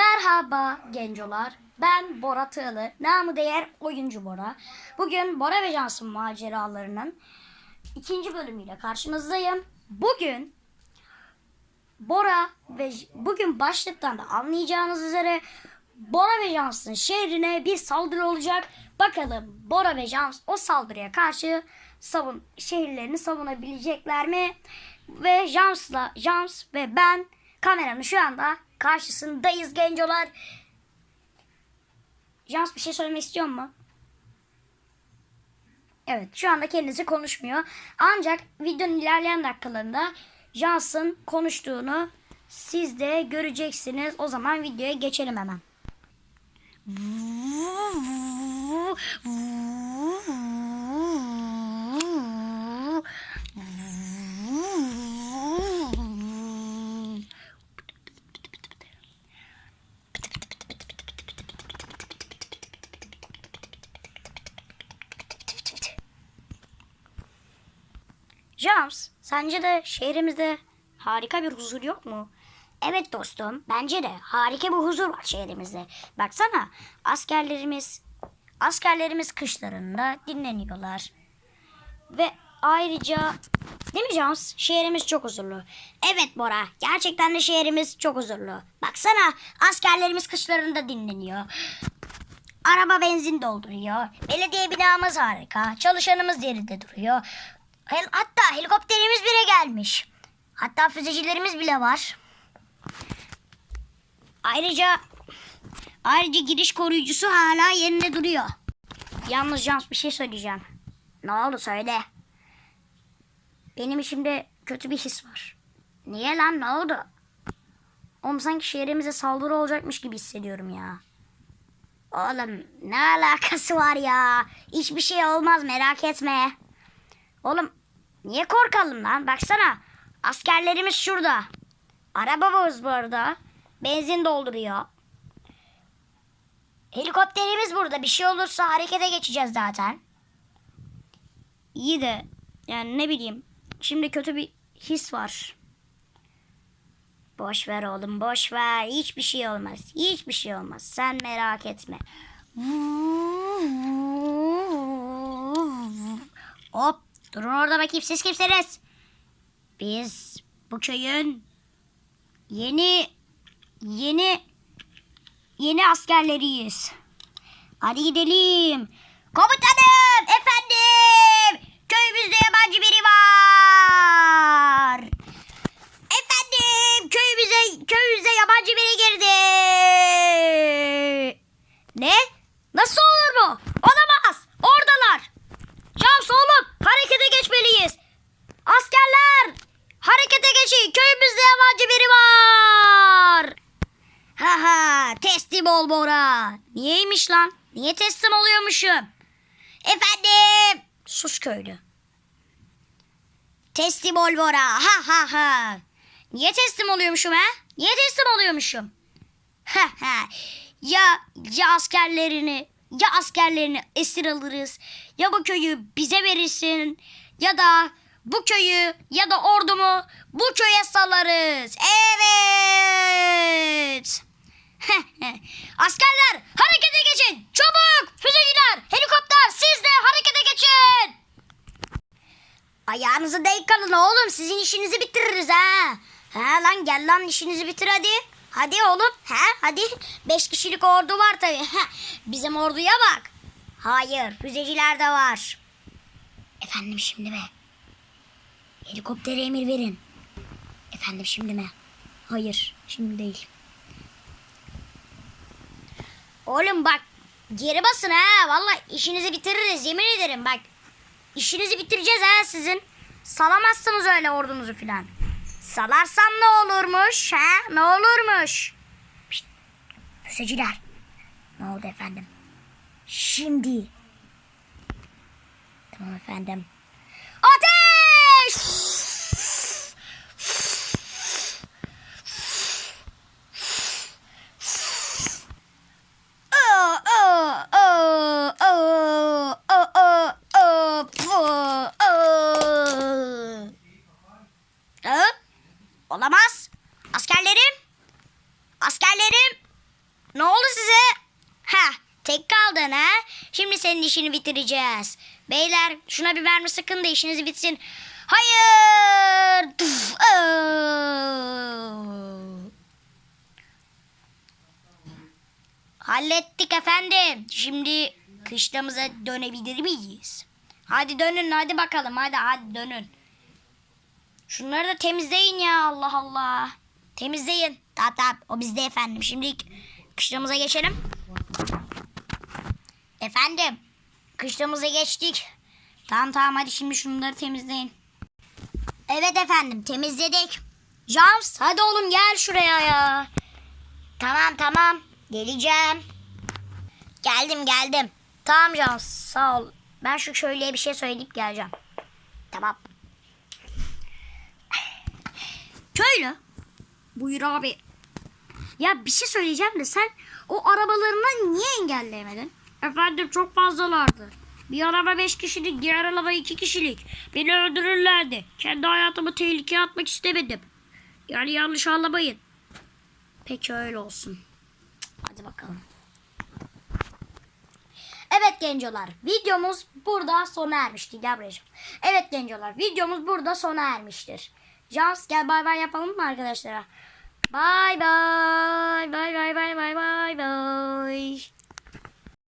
Merhaba gencolar. Ben Bora Tığlı. Namı değer oyuncu Bora. Bugün Bora ve Cansın maceralarının ikinci bölümüyle karşınızdayım. Bugün Bora ve bugün başlıktan da anlayacağınız üzere Bora ve Jans'ın şehrine bir saldırı olacak. Bakalım Bora ve Jans o saldırıya karşı savun şehirlerini savunabilecekler mi? Ve Jans'la Jans ve ben kameranın şu anda karşısındayız gencolar. Jans bir şey söylemek istiyor mu? Evet şu anda kendisi konuşmuyor. Ancak videonun ilerleyen dakikalarında Jans'ın konuştuğunu siz de göreceksiniz. O zaman videoya geçelim hemen. James, sence de şehrimizde harika bir huzur yok mu? Evet dostum, bence de harika bir huzur var şehrimizde. Baksana, askerlerimiz askerlerimiz kışlarında dinleniyorlar. Ve ayrıca değil mi James? Şehrimiz çok huzurlu. Evet Bora, gerçekten de şehrimiz çok huzurlu. Baksana, askerlerimiz kışlarında dinleniyor. Araba benzin dolduruyor. Belediye binamız harika. Çalışanımız yerinde duruyor. Hel- Hatta helikopterimiz bile gelmiş. Hatta füzecilerimiz bile var. Ayrıca ayrıca giriş koruyucusu hala yerinde duruyor. Yalnız Jans bir şey söyleyeceğim. Ne oldu söyle. Benim içimde kötü bir his var. Niye lan ne oldu? Oğlum sanki şehrimize saldırı olacakmış gibi hissediyorum ya. Oğlum ne alakası var ya? Hiçbir şey olmaz merak etme. Oğlum niye korkalım lan? Baksana askerlerimiz şurada. Arabamız burada. Benzin dolduruyor. Helikopterimiz burada. Bir şey olursa harekete geçeceğiz zaten. İyi de yani ne bileyim. Şimdi kötü bir his var. Boş ver oğlum boş ver. Hiçbir şey olmaz. Hiçbir şey olmaz. Sen merak etme. Hop durun orada bakayım siz kimsiniz? Biz bu köyün yeni yeni yeni askerleriyiz. Hadi gidelim. Komutanım efendim köyümüzde yabancı biri var. Efendim köyümüze köyümüze yabancı biri girdi. Ne? Nasıl olur bu? Olamaz. Oradalar. James oğlum harekete geçmeliyiz. Askerler harekete geçin. Köyümüzde yabancı biri var. Ha ha Bora. Niyeymiş lan? Niye teslim oluyormuşum? Efendim. Sus köylü. Teslim ol Bora. Ha ha ha. Niye teslim oluyormuşum ha? Niye teslim oluyormuşum? Ha ha. Ya ya askerlerini ya askerlerini esir alırız ya bu köyü bize verirsin ya da bu köyü ya da ordumu bu köye salarız. Evet. Askerler harekete geçin. Çabuk. Füzeciler, helikopter siz de harekete geçin. Ayağınızı denk kalın oğlum. Sizin işinizi bitiririz ha. Ha lan gel lan işinizi bitir hadi. Hadi oğlum. Ha hadi. Beş kişilik ordu var tabii. Ha, Bizim orduya bak. Hayır füzeciler de var. Efendim şimdi mi? Helikoptere emir verin. Efendim şimdi mi? Hayır şimdi değil. Oğlum bak geri basın ha. Vallahi işinizi bitiririz yemin ederim bak. İşinizi bitireceğiz ha sizin. Salamazsınız öyle ordunuzu filan. Salarsam ne olurmuş ha? Ne olurmuş? Pişt, füzeciler. Ne oldu efendim? Şimdi. Tamam efendim. Ateş! Ha? Olamaz. Askerlerim. Askerlerim. Ne oldu size? Ha, tek kaldın ha? Şimdi senin işini bitireceğiz. Beyler şuna bir verme sakın da işinizi bitsin. Hayır! Tuf, ıı. Hallettik efendim. Şimdi kışlamıza dönebilir miyiz? Hadi dönün hadi bakalım hadi hadi dönün. Şunları da temizleyin ya Allah Allah. Temizleyin. Tamam tamam o bizde efendim. Şimdi kışlamıza geçelim. Efendim kışlamıza geçtik. Tamam tamam hadi şimdi şunları temizleyin. Evet efendim temizledik. Jams hadi oğlum gel şuraya ya. Tamam tamam geleceğim. Geldim geldim. Tamam Jams sağ ol. Ben şu köylüye bir şey söyleyip geleceğim. Tamam. Köylü. Buyur abi. Ya bir şey söyleyeceğim de sen o arabalarını niye engelleyemedin? Efendim çok fazlalardı. Bir araba beş kişilik, diğer araba iki kişilik. Beni öldürürlerdi. Kendi hayatımı tehlikeye atmak istemedim. Yani yanlış anlamayın. Peki öyle olsun. Hadi bakalım. Evet gencolar videomuz burada sona ermişti. Gel buraya. Evet gencolar videomuz burada sona ermiştir. Jans gel bay bay yapalım mı arkadaşlara? Bay bay. Bay bay bay bay bay bay.